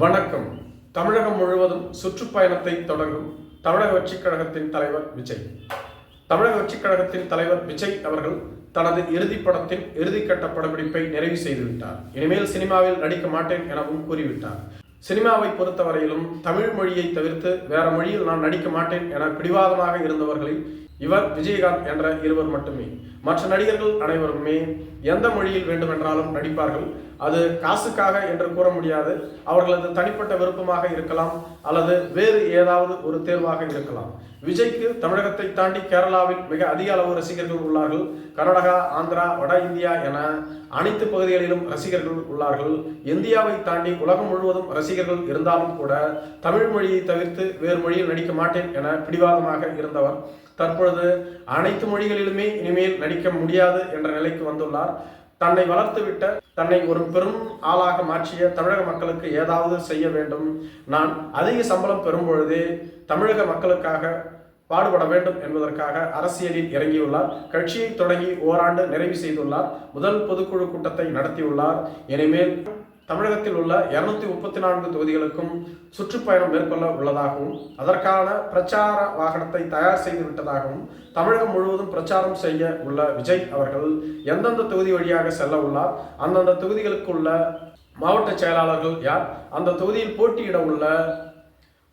வணக்கம். தமிழகம் முழுவதும் சுற்றுப்பயணத்தை தொடங்கும் தமிழக வெற்றிக் கழகத்தின் தலைவர் விஜய். தமிழக வெற்றிக் கழகத்தின் தலைவர் விஜய் அவர்கள் தனது இறுதி படத்தின் இறுதிக்கட்ட படப்பிடிப்பை நிறைவு செய்துவிட்டார். இனிமேல் சினிமாவில் நடிக்க மாட்டேன் எனவும் கூறிவிட்டார். சினிமாவை பொறுத்தவரையிலும் தமிழ் மொழியை தவிர்த்து வேற மொழியில் நான் நடிக்க மாட்டேன் என பிடிவாதமாக இருந்தவர்களில் இவர் விஜயகாந்த் என்ற இருவர் மட்டுமே. மற்ற நடிகர்கள் அனைவருமே எந்த மொழியில் வேண்டுமென்றாலும் நடிப்பார்கள். அது காசுக்காக என்று கூற முடியாது. அவர்களது தனிப்பட்ட விருப்பமாக இருக்கலாம் அல்லது வேறு ஏதாவது ஒரு தேர்வாக இருக்கலாம். விஜய்க்கு தமிழகத்தை தாண்டி கேரளாவில் மிக அதிக அளவு ரசிகர்கள் உள்ளார்கள். கர்நாடகா ஆந்திரா வட இந்தியா என அனைத்து பகுதிகளிலும் ரசிகர்கள் உள்ளார்கள். இந்தியாவை தாண்டி உலகம் முழுவதும் ரசிகர்கள் இருந்தாலும் கூட தமிழ் மொழியை தவிர்த்து வேறு மொழியில் நடிக்க மாட்டேன் என பிடிவாதமாக இருந்தவர். தற்பொழுது அனைத்து மொழிகளிலுமே இனிமேல் நடிக்க முடியாது என்ற நிலைக்கு வந்துள்ளார். தன்னை வளர்த்துவிட்ட தன்னை ஒரு பெரும் ஆளாக மாற்றிய தமிழக மக்களுக்கு ஏதாவது செய்ய வேண்டும். நான் அதிக சம்பளம் பெறும் பொழுதே தமிழக மக்களுக்காக பாடுபட வேண்டும் என்பதற்காக அரசியலில் இறங்கியுள்ளார். கட்சியை தொடங்கி ஓராண்டு நிறைவு செய்துள்ளார். முதல் பொதுக்குழு கூட்டத்தை நடத்தியுள்ளார். இனிமேல் தமிழகத்தில் உள்ள இருநூத்தி முப்பத்தி நான்கு தொகுதிகளுக்கும் சுற்றுப்பயணம் மேற்கொள்ள உள்ளதாகவும் அதற்கான பிரச்சார வாகனத்தை தயார் செய்து விட்டதாகவும் தமிழகம் முழுவதும் பிரச்சாரம் செய்ய உள்ள விஜய் அவர்கள் எந்தெந்த தொகுதி வழியாக செல்ல உள்ளார் அந்தந்த தொகுதிகளுக்குள்ள மாவட்ட செயலாளர்கள் யார் அந்த தொகுதியில் போட்டியிட உள்ள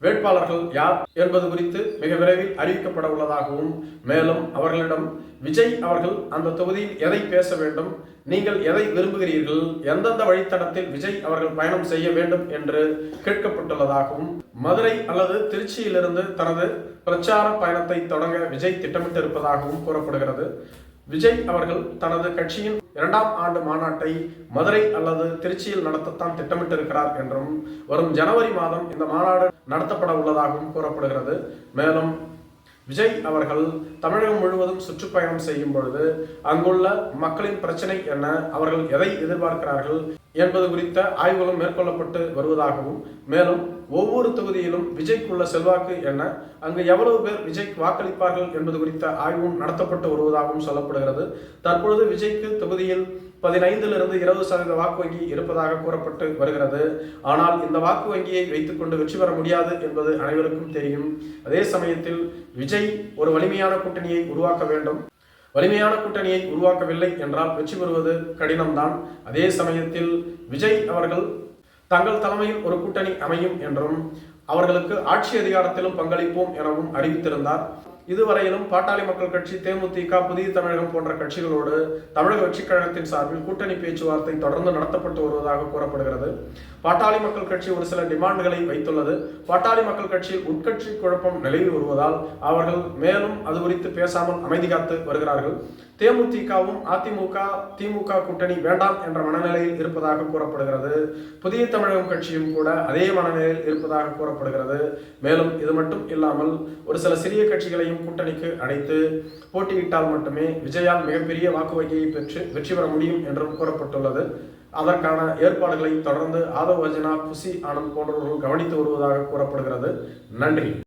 வேட்பாளர்கள் யார் என்பது குறித்து மிக விரைவில் அறிவிக்கப்பட உள்ளதாகவும் மேலும் அவர்களிடம் விஜய் அவர்கள் அந்த தொகுதியில் எதை பேச வேண்டும்? நீங்கள் எதை விரும்புகிறீர்கள்? எந்தெந்த வழித்தடத்தில் விஜய் அவர்கள் பயணம் செய்ய வேண்டும்? என்று கேட்கப்பட்டுள்ளதாகவும் மதுரை அல்லது திருச்சியிலிருந்து தனது பிரச்சார பயணத்தை தொடங்க விஜய் திட்டமிட்டிருப்பதாகவும் கூறப்படுகிறது. விஜய் அவர்கள் தனது கட்சியின் இரண்டாம் ஆண்டு மாநாட்டை மதுரை அல்லது திருச்சியில் நடத்தத்தான் திட்டமிட்டிருக்கிறார் என்றும் வரும் ஜனவரி மாதம் இந்த மாநாடு நடத்தப்பட உள்ளதாகவும் கூறப்படுகிறது. மேலும் விஜய் அவர்கள் தமிழகம் முழுவதும் சுற்றுப்பயணம் செய்யும் பொழுது அங்குள்ள மக்களின் பிரச்சனை என்ன அவர்கள் எதை எதிர்பார்க்கிறார்கள் என்பது குறித்த ஆய்வுகளும் மேற்கொள்ளப்பட்டு வருவதாகவும் மேலும் ஒவ்வொரு தொகுதியிலும் விஜய்க்குள்ள செல்வாக்கு என்ன அங்கு எவ்வளவு பேர் விஜய்க்கு வாக்களிப்பார்கள் என்பது குறித்த ஆய்வும் நடத்தப்பட்டு வருவதாகவும் சொல்லப்படுகிறது. தற்பொழுது விஜய்க்கு தொகுதியில் பதினைந்திலிருந்து இருபது சதவீத வாக்கு வங்கி இருப்பதாக கூறப்பட்டு வருகிறது. ஆனால் இந்த வாக்கு வங்கியை வைத்துக்கொண்டு வெற்றி பெற முடியாது என்பது அனைவருக்கும் தெரியும். அதே சமயத்தில் விஜய் ஒரு வலிமையான கூட்டணியை உருவாக்க வேண்டும். வலிமையான கூட்டணியை உருவாக்கவில்லை என்றால் வெற்றி பெறுவது கடினம்தான். அதே சமயத்தில் விஜய் அவர்கள் தங்கள் தலைமையில் ஒரு கூட்டணி அமையும் என்றும் அவர்களுக்கு ஆட்சி அதிகாரத்திலும் பங்களிப்போம் எனவும் அறிவித்திருந்தார். இதுவரையிலும் பாட்டாளி மக்கள் கட்சி தேமுதிக புதிய தமிழகம் போன்ற கட்சிகளோடு தமிழக வெற்றிக் கழகத்தின் சார்பில் கூட்டணி பேச்சுவார்த்தை தொடர்ந்து நடத்தப்பட்டு வருவதாக கூறப்படுகிறது. பாட்டாளி மக்கள் கட்சி ஒரு சில டிமாண்டுகளை வைத்துள்ளது. பாட்டாளி மக்கள் கட்சியில் உட்கட்சி குழப்பம் நிலவி வருவதால் அவர்கள் மேலும் அது குறித்து பேசாமல் அமைதி காத்து வருகிறார்கள். தேமுதிகவும் அதிமுக திமுக கூட்டணி வேண்டாம் என்ற மனநிலையில் இருப்பதாக கூறப்படுகிறது. புதிய தமிழகம் கட்சியும் கூட அதே மனநிலையில் இருப்பதாக கூறப்படுகிறது. மேலும் இது மட்டும் இல்லாமல் ஒரு சில சிறிய கட்சிகளையும் கூட்டணிக்கு அழைத்து போட்டியிட்டால் மட்டுமே விஜயால் மிகப்பெரிய வாக்கு வங்கியை பெற்று வெற்றி பெற முடியும் என்றும் கூறப்பட்டுள்ளது. அதற்கான ஏற்பாடுகளை தொடர்ந்து ஆதவ் அர்ஜுனா புசி ஆனந்த் போன்றவர்கள் கவனித்து வருவதாக கூறப்படுகிறது. நன்றி.